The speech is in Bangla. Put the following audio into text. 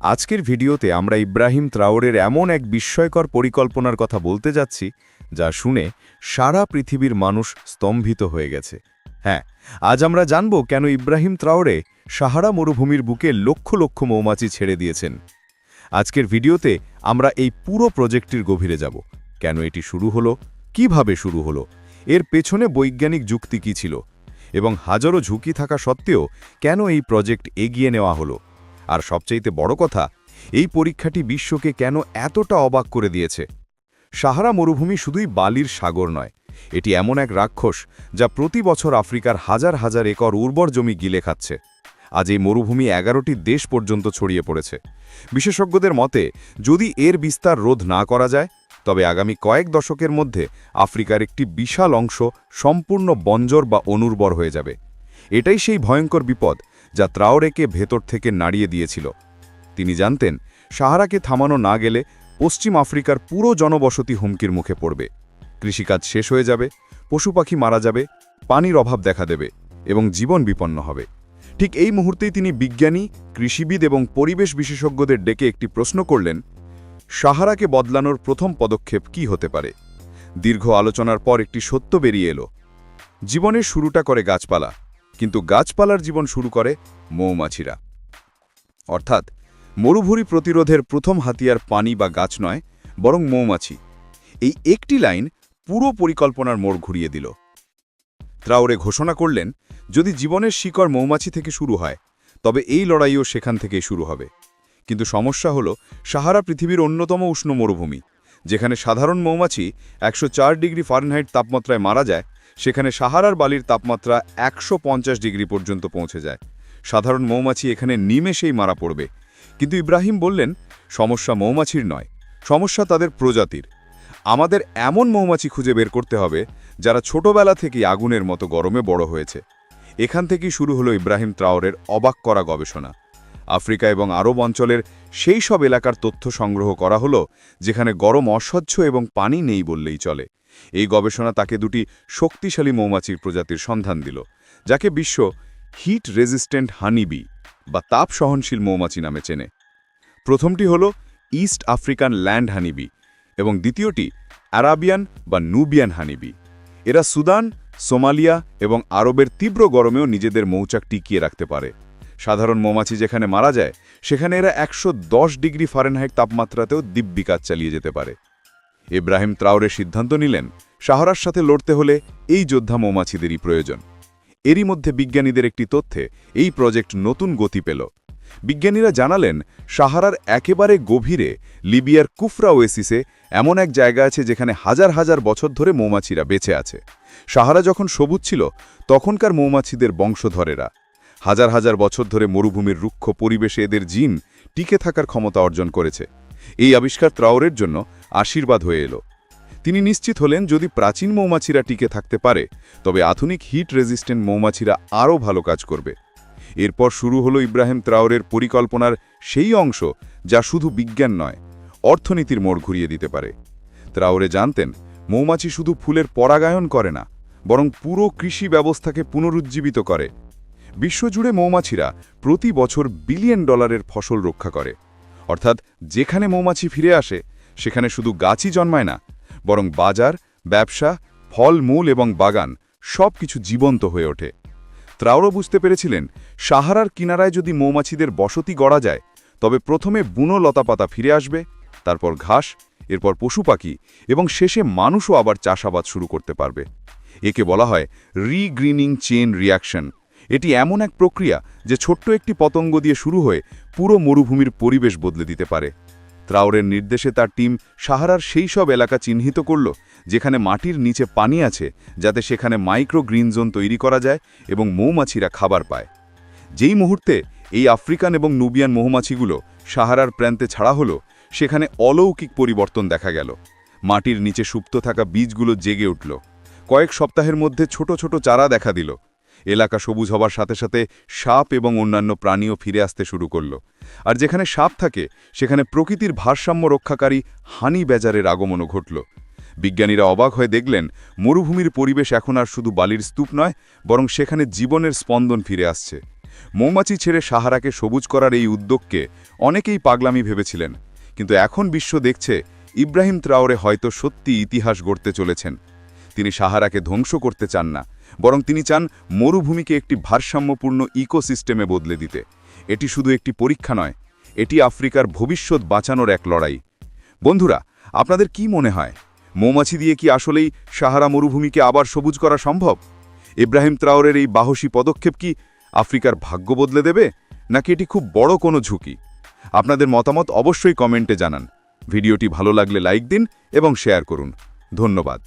আজকের ভিডিওতে আমরা ইব্রাহিম ত্রাওরের এমন এক বিস্ময়কর পরিকল্পনার কথা বলতে যাচ্ছি, যা শুনে সারা পৃথিবীর মানুষ স্তম্ভিত হয়ে গেছে। হ্যাঁ আজ আমরা জানব কেন ইব্রাহিম ত্রাওরে সাহারা মরুভূমির বুকে লক্ষ লক্ষ মৌমাছি ছেড়ে দিয়েছেন। আজকের ভিডিওতে আমরা এই পুরো প্রজেক্টটির গভীরে যাব। কেন এটি শুরু হলো? কীভাবে শুরু হলো? এর পেছনে বৈজ্ঞানিক যুক্তি কী ছিল? এবং হাজারো ঝুঁকি থাকা সত্ত্বেও কেন এই প্রজেক্ট এগিয়ে নেওয়া হলো? আর সবচাইতে বড় কথা, এই পরীক্ষাটি বিশ্বকে কেন এতটা অবাক করে দিয়েছে? সাহারা মরুভূমি শুধুই বালির সাগর নয়, এটি এমন এক রাক্ষস যা প্রতি বছর আফ্রিকার হাজার হাজার একর উর্বর জমি গিলে খাচ্ছে। আজ এই মরুভূমি এগারোটি দেশ পর্যন্ত ছড়িয়ে পড়েছে। বিশেষজ্ঞদের মতে, যদি এর বিস্তার রোধ না করা যায়, তবে আগামী কয়েক দশকের মধ্যে আফ্রিকার একটি বিশাল অংশ সম্পূর্ণ বঞ্জর বা অনুর্বর হয়ে যাবে। এটাই সেই ভয়ঙ্কর বিপদ যা ত্রাওরেকে ভেতর থেকে নাড়িয়ে দিয়েছিল। তিনি জানতেন, সাহারাকে থামানো না গেলে পশ্চিম আফ্রিকার পুরো জনবসতি হুমকির মুখে পড়বে। কৃষিকাজ শেষ হয়ে যাবে, পশু পাখি মারা যাবে, পানির অভাব দেখা দেবে এবং জীবন বিপন্ন হবে। ঠিক এই মুহূর্তেই তিনি বিজ্ঞানী, কৃষিবিদ এবং পরিবেশ বিশেষজ্ঞদের ডেকে একটি প্রশ্ন করলেন, সাহারাকে বদলানোর প্রথম পদক্ষেপ কি হতে পারে? দীর্ঘ আলোচনার পর একটি সত্য বেরিয়ে এলো। জীবনের শুরুটা করে গাছপালা। কিন্তু গাছপালার জীবন শুরু করে মৌমাছিরা। অর্থাৎ মরুভূমি প্রতিরোধের প্রথম হাতিয়ার পানি বা গাছ নয়, বরং মৌমাছি। এই একটি লাইন পুরো পরিকল্পনার মোড় ঘুরিয়ে দিল। ত্রাওরে ঘোষণা করলেন, যদি জীবনের শিকড় মৌমাছি থেকে শুরু হয়, তবে এই লড়াইও সেখান থেকেই শুরু হবে। কিন্তু সমস্যা হল, সাহারা পৃথিবীর অন্যতম উষ্ণ মরুভূমি, যেখানে সাধারণ মৌমাছি একশো চার ডিগ্রি ফারেনহাইট তাপমাত্রায় মারা যায় সেখানে সাহারার বালির তাপমাত্রা একশো পঞ্চাশ ডিগ্রি পর্যন্ত পৌঁছে যায়। সাধারণ মৌমাছি এখানে নিমেষেই মারা পড়বে। কিন্তু ইব্রাহিম বললেন, সমস্যা মৌমাছির নয়, সমস্যা তাদের প্রজাতির। আমাদের এমন মৌমাছি খুঁজে বের করতে হবে, যারা ছোটবেলা থেকেই আগুনের মতো গরমে বড় হয়েছে। এখান থেকেই শুরু হলো ইব্রাহিম ত্রাওরের অবাক করা গবেষণা। আফ্রিকা এবং আরব অঞ্চলের সেই সব এলাকার তথ্য সংগ্রহ করা হলো, যেখানে গরম অস্বচ্ছ এবং পানি নেই বললেই চলে। এই গবেষণা তাকে দুটি শক্তিশালী মৌমাছির প্রজাতির সন্ধান দিল, যাকে বিশ্ব হিট রেজিস্ট্যান্ট হানিবি বা তাপ সহনশীল মৌমাছি নামে চেনে। প্রথমটি হল ইস্ট আফ্রিকান ল্যান্ড হানিবি এবং দ্বিতীয়টি অ্যারাবিয়ান বা নুবিয়ান হানিবি। এরা সুদান, সোমালিয়া এবং আরবের তীব্র গরমেও নিজেদের মৌচাক টিকিয়ে রাখতে পারে। সাধারণ মৌমাছি যেখানে মারা যায়, সেখানে এরা একশো দশ ডিগ্রি ফারেনহাইট তাপমাত্রাতেও দিব্যি কাজ চালিয়ে যেতে পারে। ইব্রাহিম ত্রাউরে সিদ্ধান্ত নিলেন সাহারার সাথে লড়তে হলে এই যোদ্ধা মৌমাছিদেরই প্রয়োজন। এরই মধ্যে বিজ্ঞানীদের একটি তথ্যে এই প্রজেক্ট নতুন গতি পেল। বিজ্ঞানীরা জানালেন সাহারার একেবারে গভীরে লিবিয়ার কুফরা ওয়েসিসে এমন এক জায়গা আছে যেখানে হাজার হাজার বছর ধরে মৌমাছিরা বেঁচে আছে। সাহারা যখন সবুজ ছিল, তখনকার মৌমাছিদের বংশধরেরা। হাজার হাজার বছর ধরে মরুভূমির রুক্ষ পরিবেশে এদের জিন টিকে থাকার ক্ষমতা অর্জন করেছে। এই আবিষ্কার ত্রাওরের জন্য আশীর্বাদ হয়ে এলো। তিনি নিশ্চিত হলেন, যদি প্রাচীন মৌমাছিরা টিকে থাকতে পারে, তবে আধুনিক হিট রেজিস্ট্যান্ট মৌমাছিরা আরও ভালো কাজ করবে। এরপর শুরু হলো ইব্রাহিম ত্রাওরের পরিকল্পনার সেই অংশ যা শুধু বিজ্ঞান নয়, অর্থনীতির মোড় ঘুরিয়ে দিতে পারে। ত্রাওরে জানতেন, মৌমাছি শুধু ফুলের পরাগায়ন করে না, বরং পুরো কৃষি ব্যবস্থাকে পুনরুজ্জীবিত করে। বিশ্বজুড়ে মৌমাছিরা প্রতি বছর বিলিয়ন ডলারের ফসল রক্ষা করে। অর্থাৎ যেখানে মৌমাছি ফিরে আসে, সেখানে শুধু গাছই জন্মায় না, বরং বাজার, ব্যবসা ফল মূল এবং বাগান সব কিছু জীবন্ত হয়ে ওঠে। ত্রাউরও বুঝতে পেরেছিলেন, সাহারার কিনারায় যদি মৌমাছিদের বসতি গড়া যায়, তবে প্রথমে বুনো লতাপাতা ফিরে আসবে, তারপর ঘাস, এরপর পশু পাখি এবং শেষে মানুষও আবার চাষাবাদ শুরু করতে পারবে। একে বলা হয় রিগ্রিনিং চেন রিয়াকশন এটি এমন এক প্রক্রিয়া যে ছোট্ট একটি পতঙ্গ দিয়ে শুরু হয়ে পুরো মরুভূমির পরিবেশ বদলে দিতে পারে। ত্রাউরের নির্দেশে তার টিম সাহারার সেই সব এলাকা চিহ্নিত করল, যেখানে মাটির নিচে পানি আছে, যাতে সেখানে মাইক্রো গ্রিন জোন তৈরি করা যায় এবং মৌমাছিরা খাবার পায়। যেই মুহূর্তে এই আফ্রিকান এবং নুবিয়ান মৌমাছিগুলো সাহারার প্রান্তে ছাড়া হলো, সেখানে অলৌকিক পরিবর্তন দেখা গেল। মাটির নিচে সুপ্ত থাকা বীজগুলো জেগে উঠল। কয়েক সপ্তাহের মধ্যে ছোট ছোট চারা দেখা দিল। এলাকা সবুজ হবার সাথে সাথে সাপ এবং অন্যান্য প্রাণীও ফিরে আসতে শুরু করল। আর যেখানে সাপ থাকে, সেখানে প্রকৃতির ভারসাম্য রক্ষাকারী হানি বেজারের আগমনও ঘটল। বিজ্ঞানীরা অবাক হয়ে দেখলেন, মরুভূমির পরিবেশ এখন আর শুধু বালির স্তূপ নয়, বরং সেখানে জীবনের স্পন্দন ফিরে আসছে। মৌমাছি ছেড়ে সাহারাকে সবুজ করার এই উদ্যোগকে অনেকেই পাগলামি ভেবেছিলেন। কিন্তু এখন বিশ্ব দেখছে, ইব্রাহিম ত্রাওরে হয়তো সত্যি ইতিহাস গড়তে চলেছেন। তিনি সাহারাকে ধ্বংস করতে চান না। বরং তিনি চান মরুভূমিকে একটি ভারসাম্যপূর্ণ ইকোসিস্টেমে বদলে দিতে। এটি শুধু একটি পরীক্ষা নয়, এটি আফ্রিকার ভবিষ্যৎ বাঁচানোর এক লড়াই। বন্ধুরা, আপনাদের কি মনে হয়? মৌমাছি দিয়ে কি আসলেই সাহারা মরুভূমিকে আবার সবুজ করা সম্ভব? ইব্রাহিম ত্রাওরের এই বাহসী পদক্ষেপ কি আফ্রিকার ভাগ্য বদলে দেবে, নাকি এটি খুব বড় কোনো ঝুঁকি? আপনাদের মতামত অবশ্যই কমেন্টে জানান। ভিডিওটি ভালো লাগলে লাইক দিন এবং শেয়ার করুন। ধন্যবাদ।